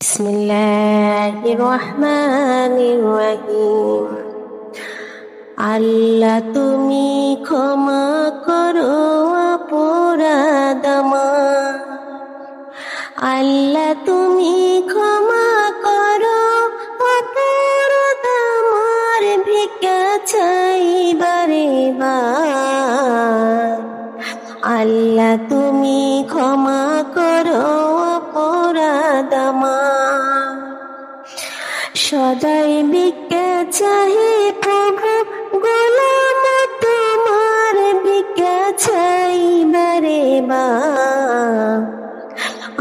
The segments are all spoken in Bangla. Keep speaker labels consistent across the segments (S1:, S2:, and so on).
S1: بسم الله الرحمن الرحيم আল্লাহ তুমি ক্ষমা করো অপরাধ আমার আল্লাহ তুমি ক্ষমা করো অপরাধ আমার ভিক্ষা চাই বারে বার আল্লাহ তুমি ক্ষমা করো অপরাধ সদাই ভিক্ষা চাহি প্রভু, গোলাম তোমার ভিক্ষা চাই বারে বার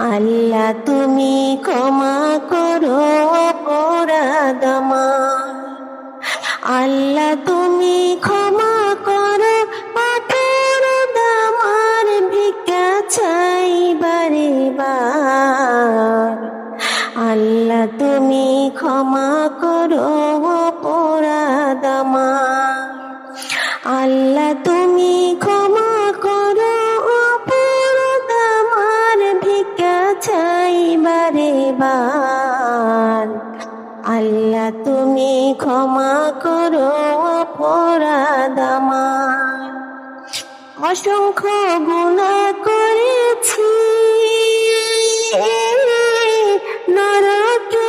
S1: আল্লাহ তুমি ক্ষমা করো অপরাধ আমার আল্লাহ ক্ষমা করো অপরাধ অসংখ্য গুণা করেছি। নরকে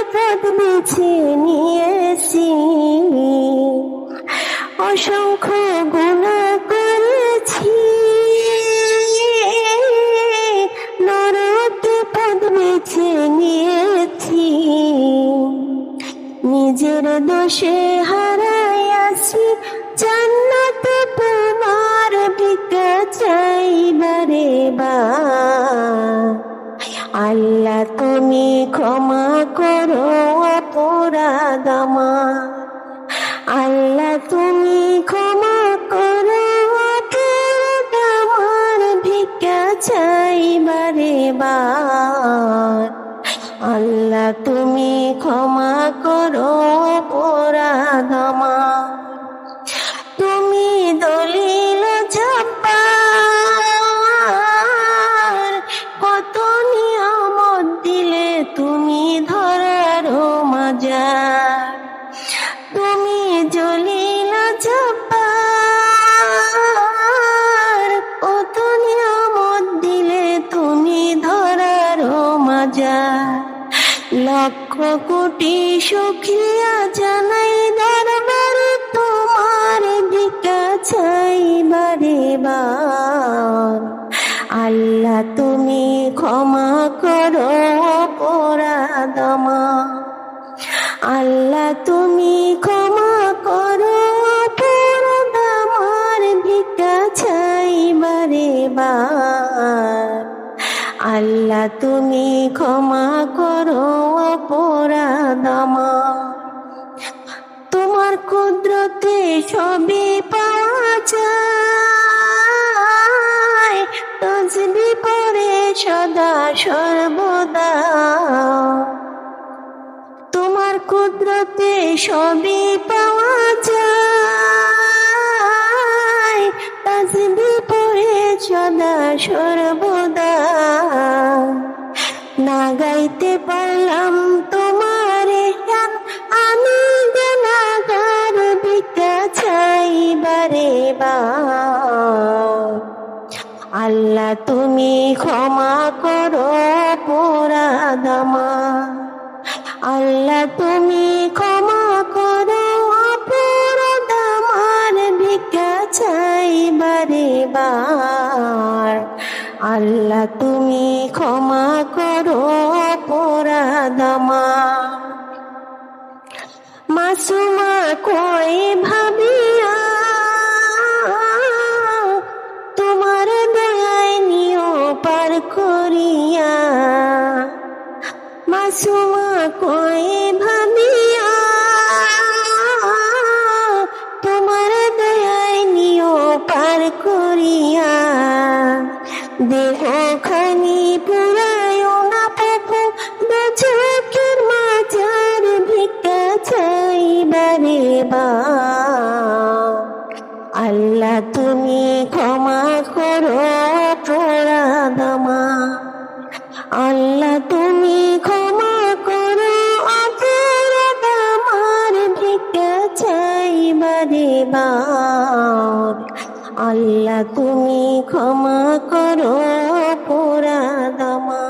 S1: নিয়েছি নিজের দোষে হারাই আছি। জান্নাত তোমার ভিক্ষা চাই বারে বার আল্লাহ তুমি ক্ষমা করো অপরাধ আমার। কোটি সুখিয়া জানাই দরবার, তোমার ভিক্ষা চাই বারে বার। আল্লাহ, তুমি ক্ষমা করো আমার আল্লাহ, তুমি ক্ষমা করো অপরাধ আমার ভিক্ষা চাই বারে বার। আল্লাহ, তুমি ক্ষমা করো আমার তোমার কুদরতে সবই পাওয়া যায়। পরে সদা সর্বদা। তোমার কুদরতে সবই পাওয়া যায়। তুমি ক্ষমা করো আমার আল্লাহ, তুমি ক্ষমা করো অপরাধ ভিক্ষা চাই বারে বার আল্লাহ, তুমি ক্ষমা করো অপরাধ মাসুমা কই ভাবিয়া দেহখানি পুরায় না প্রভু দুচোখে মাজার ভিক্ষা চাই বা। আল্লাহ তুমি ক্ষমা করো অপরাধ মা আল্লাহ তুমি ক্ষমা করো অপরাধ আমার ভিক্ষা চাই বারে বা। আল্লাহ তুমি ক্ষমা করো পোড়া দামা।